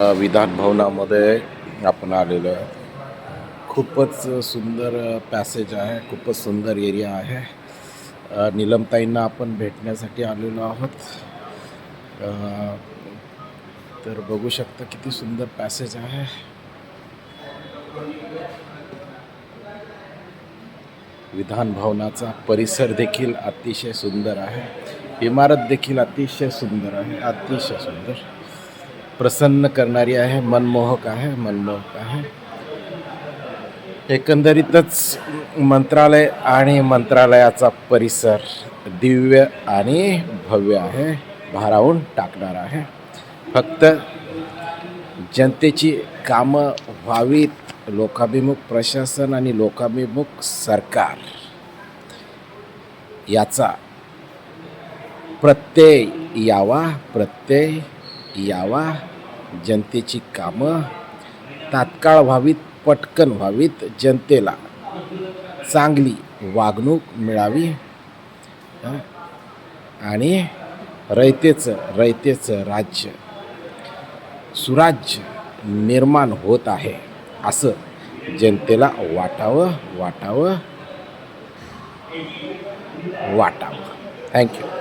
विधान भवनामध्ये आपण आलेलो आहे. खूपच सुंदर पॅसेज आहे. खूपच सुंदर एरिया आहे. निलमताईंना नीलमताईंना आपण भेटण्यासाठी आलेलो आहोत. तर बघू शकता किती सुंदर पॅसेज आहे. विधान भवनाचा परिसर देखील अतिशय सुंदर आहे. इमारत देखील अतिशय सुंदर आहे. अतिशय सुंदर. प्रसन्न करणारी आहे मनमोहक आहे मनमोहक आहे. एकंदरीतच मंत्रालय आणि मंत्रालयाचा परिसर दिव्य आणि भव्य आहे भारावून टाकणार आहे. फक्त जनतेची कामं व्हावीत लोकाभिमुख प्रशासन आणि लोकाभिमुख सरकार याचा प्रत्यय यावा प्रत्यय यावा. जनतेची कामं तात्काळ व्हावीत पटकन व्हावीत जनतेला चांगली वागणूक मिळावी. आणि रयतेचं रयतेचं राज्य सुराज्य निर्माण होत आहे असं जनतेला वाटावं वाटावं वाटावं. थँक्यू.